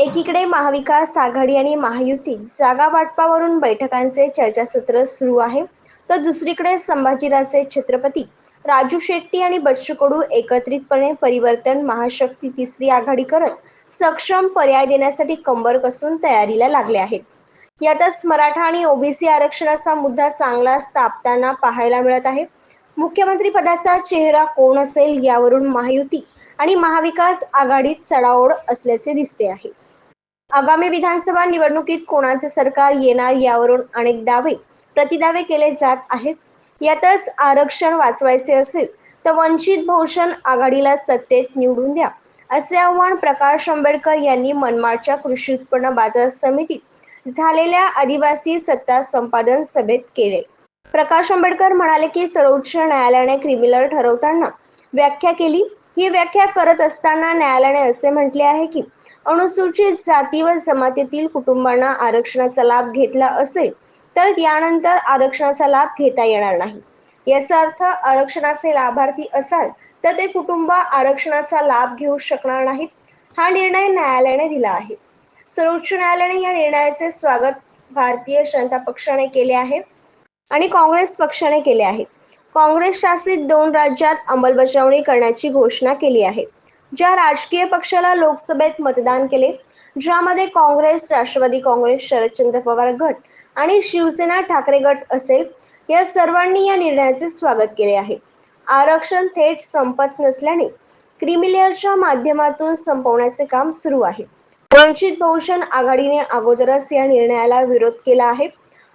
एकीकडे महाविकास आघाडी आणि महायुती जागा वाटपावरून बैठकांचे चर्चासत्र सुरू आहे तर दुसरीकडे संभाजीराजे छत्रपती राजू शेट्टी आणि बच्चू कडू एकत्रितपणे परिवर्तन महाशक्ती तिसरी आघाडी करत सक्षम पर्याय देण्यासाठी कंबर कसून तयारीला लागले आहेत. यातच मराठा आणि ओबीसी आरक्षणाचा मुद्दा चांगलाच तापताना पाहायला मिळत आहे. मुख्यमंत्री पदाचा चेहरा कोण असेल यावरून महायुती आणि महाविकास आघाडीत चढाओढ असल्याचे दिसते आहे. आगामी विधानसभा निवडणुकीत कोणाचे सरकार येणार यावरून अनेक दावे प्रतिदावे केले जात आहेत. यातच आरक्षण वाचवायचे असेल तर वंचित बहुजन आघाडीला सत्तेत निवडून द्या असे आव्हान प्रकाश आंबेडकर यांनी मनमाडच्या कृषी उत्पन्न बाजार समितीत झालेल्या आदिवासी सत्ता संपादन सभेत केले. प्रकाश आंबेडकर म्हणाले की सर्वोच्च न्यायालयाने क्रिमिनल ठरवताना व्याख्या केली. ही व्याख्या करत असताना न्यायालयाने असे म्हटले आहे की अनुसूचित जाती व जमातीतील कुटुंबांना आरक्षणाचा लाभ घेतला असेल तर यानंतर आरक्षणाचा लाभ घेता येणार नाही. याचा अर्थ आरक्षणाचे लाभार्थी असाल तर ते कुटुंब आरक्षणाचा लाभ घेऊ शकणार नाहीत हा निर्णय न्यायालयाने दिला आहे. सर्वोच्च न्यायालयाने या निर्णयाचे स्वागत भारतीय जनता पक्षाने केले आहे आणि काँग्रेस पक्षाने केले आहे. काँग्रेस शासित दोन राज्यात अंमलबजावणी करण्याची घोषणा केली आहे. ज्या राजकीय पक्षाला लोकसभेत मतदान केले ज्यामध्ये काँग्रेस राष्ट्रवादी काँग्रेस शरदचंद्र पवार गट आणि शिवसेना ठाकरे गट असेल या सर्वांनी या निर्णयाचे स्वागत केले आहे. आरक्षण थेट संपत नसल्याने क्रिमिलेअरच्या माध्यमातून संपवण्याचे काम सुरू आहे. वंचित बहुजन आघाडीने अगोदरच या निर्णयाला विरोध केला आहे.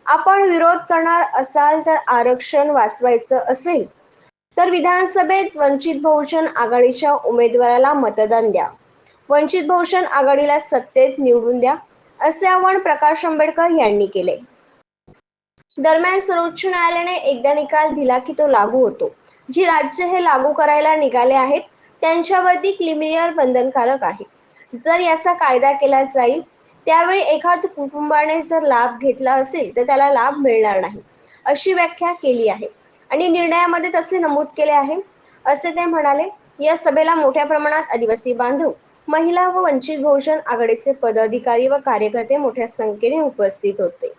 आपण विरोध करणार असाल तर आरक्षण वाचवायचं असेल. तर विधानसभेत वंचित बहुजन आघाडीच्या उमेदवाराला मतदान द्या. वंचित बहुजन आघाडीला सत्तेत निवडून द्या असे आवाहन प्रकाश आंबेडकर यांनी केले. दरम्यान सर्वोच्च न्यायालयाने एकदा निकाल दिला की तो लागू होतो. जी राज्य हे लागू करायला निघाले आहेत त्यांच्यावरती क्लिमिनियर बंधनकारक आहे. जर याचा कायदा केला जाईल त्यावेळी एखाद कुटुंबाने जर लाभ घेतला असेल तर त्याला लाभ मिळणार नाही अशी व्याख्या केली आहे. आणि निर्णयामध्ये तसे नमूद केले आहे. असे ते म्हणाले या सभेला मोठ्या प्रमाणात आदिवासी बांधव महिला व वंचित बहुजन आघाडीचे पदाधिकारी व कार्यकर्ते मोठ्या संख्येने उपस्थित होते.